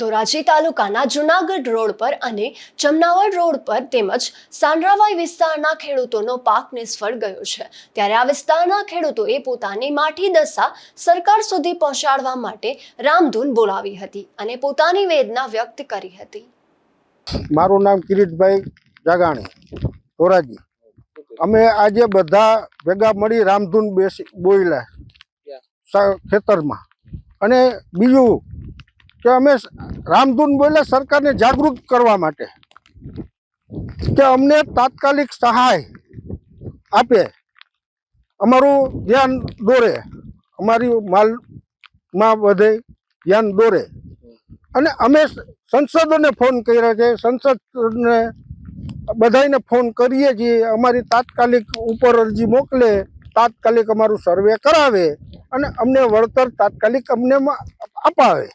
ધોરાજી તાલુકાના જુનાગઢ રોડ પર અને જમનાવડ રોડ પર તેમજ સાંડરાવાઈ વિસ્તારના ખેડૂતોનો પાક નિષ્ફળ ગયો છે. ત્યારે આ વિસ્તારના ખેડૂતોએ પોતાની માઠી દશા સરકાર સુધી પહોંચાડવા માટે રામધૂન બોલાવી હતી અને પોતાની વેદના વ્યક્ત કરી હતી. મારું નામ કિરીટભાઈ જાગાણી ધોરાજી. અમે આજે બધા ભેગા મળી રામધૂન બેસી બોલ્યા ખેતરમાં. અને બીજું કે અમે રામધૂન બોલે સરકારને જાગૃત કરવા માટે. કે અમને તાત્કાલિક સહાય આપે. અમારું ધ્યાન દોરે. અમારી માલમાં વધે ધ્યાન દોરે. અને અમે સંસદોને ફોન કર્યા છે. સંસદને બધાને ફોન કરીએ છીએ. અમારી તાત્કાલિક ઉપર અરજી મોકલે. તાત્કાલિક અમારું સર્વે કરાવે. અને અમને વળતર તાત્કાલિક અમને અપાવે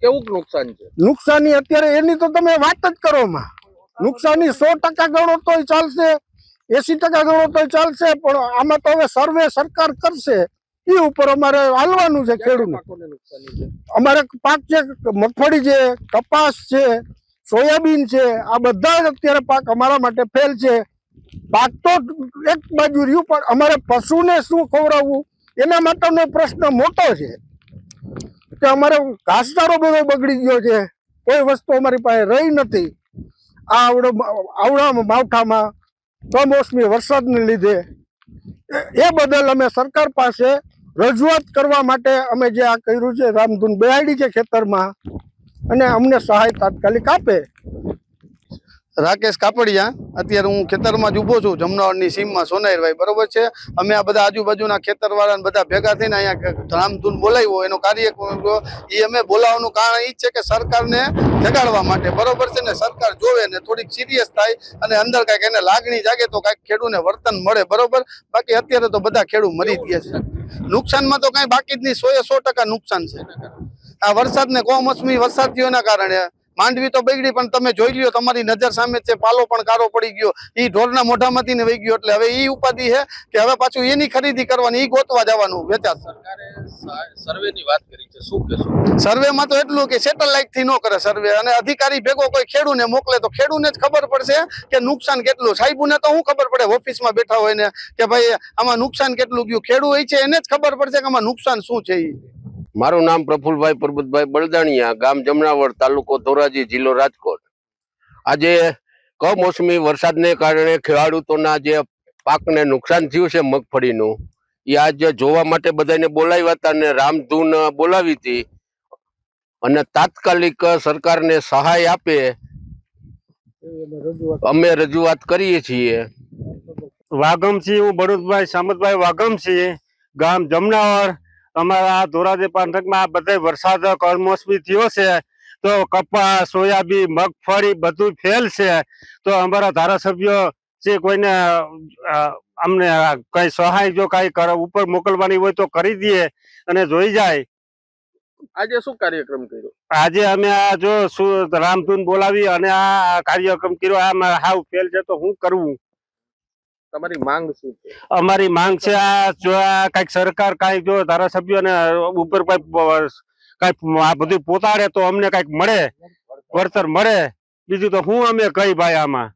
કેવું નુકસાન છે? નુકસાની અત્યારે એની તો તમે વાત જ કરો માં. નુકસાની સો ટકા ગણો તોય ચાલશે એસી ટકા ગણો તોય ચાલશે પણ આમાં તો હવે સર્વે સરકાર કરશે એ ઉપર અમારે હાલવાનું છે ખેડૂત નુકસાની છે? અમારે પાક છે મગફળી છે કપાસ છે સોયાબીન છે આ બધા જ અત્યારે પાક અમારા માટે ફેલ છે. પાક તો એક બાજુ રહ્યું પણ અમારે પશુને શું ખવડાવવું એના માટેનો પ્રશ્ન મોટો છે. કે અમારે ઘાસચારો બધો બગડી ગયો છે. કોઈ વસ્તુ અમારી પાસે રહી નથી. આ આવડો આવડામાં, માવઠામાં કમોસમી વરસાદને લીધે. એ- બદલ અમે સરકાર પાસે રજૂઆત કરવા માટે અમે જે આ કર્યું છે, રામધૂન બેહાડી છે ખેતરમાં, અને અમને સહાય તાત્કાલિક આપે. રાકેશ કાપડિયા, અત્યારે હું ખેતરમાં જ ઊભો છું જમનાવડની સીમમાં સોનાઈરભાઈ બરોબર છે? અમે આ બધા આજુબાજુના ખેતરવાળા બધા ભેગા થઈને અહીંયા રામધૂન બોલાવ્યો, એનો કાર્યક્રમ એ અમે બોલાવવાનું કારણ એ છે કે સરકારને જગાડવા માટે, બરોબર છે ને? સરકાર જોવે ને થોડીક સિરિયસ થાય અને અંદર કાંઈક એને લાગણી જાગે તો કાંઈક ખેડૂને વર્તન મળે, બરોબર? બાકી અત્યારે તો બધા ખેડૂત મરી ગયા છે. નુકસાનમાં તો કાંઈ બાકી જ નહીં સો એ સો ટકા નુકસાન છે. આ વરસાદને કોમોસમી વરસાદ થયો કારણે માંડવી તો બગડી પણ તમે જોઈ લ્યો તમારી નજર સામે છે પાલો પણ કારો પડી ગયો. એ ઢોરના મોઢામાંથી ને વહી ગયો એટલે હવે એ ઉપાધિ છે કે હવે પાછું એની ખરીદી કરવાની એ ગોતવા જવાનું વેચાણ. સરકારે સર્વે ની વાત કરી છે શું કહેશો? સર્વેમાં તો એટલું કે સેટેલાઇટથી ન કરે સર્વે અને અધિકારી ભેગો કોઈ ખેડૂને મોકલે તો ખેડૂને જ ખબર પડશે કે નુકસાન કેટલું. સાહેબુને તો શું ખબર પડે ઓફિસમાં બેઠા હોય ને કે ભાઈ આમાં નુકસાન કેટલું ગયું? ખેડૂત હોય છે એને જ ખબર પડશે કે આમાં નુકસાન શું છે ઈ. મારું નામ પ્રફુલભાઈ પરબતભાઈ બળદાણિયા, ગામ જમનાવડ તાલુકો ધોરાજી, જિલ્લો રાજકોટ. આજે કમોસમી વરસાદને કારણે ખેડૂતોના જે પાકને નુકસાન થયું છે મગફળીનું, એ આજે જોવા માટે બધાને બોલાવ્યા હતા અને રામધૂન બોલાવી હતી. અને તાત્કાલિક સરકારને સહાય આપે અમે રજૂઆત કરીએ છીએ. વાગમસિંહ હું ભરૂચભાઈ સામતભાઈ વાગમસિંહ ગામ જમનાવર અમારા આ ધોરાજી પંથકમાં આ બધા વરસાદ કમોસમી થયો છે તો કપાસ સોયાબીન મગફળી બધું ફેલ છે. તો અમારા ધારાસભ્યો જે કોઈને અમને કઈ સહાય જો કઈ કર ઉપર મોકલવાની હોય તો કરી દઈએ અને જોઈ જાય. આજે શું કાર્યક્રમ કર્યો? આજે અમે આ જો શું રામધૂન બોલાવી અને આ કાર્યક્રમ કર્યો આ હાવ ફેલ છે તો હું કરવું? તમારી માંગ શું છે? અમારી માંગ છે આ જો આ કંઈક સરકાર કઈ જો ધારાસભ્યોને ઉપર કઈ કઈ આ બધું પોતાડે તો અમને કંઈક મળે. વળતર મળે. બીજું તો હું અમે કઈ ભાઈ આમાં?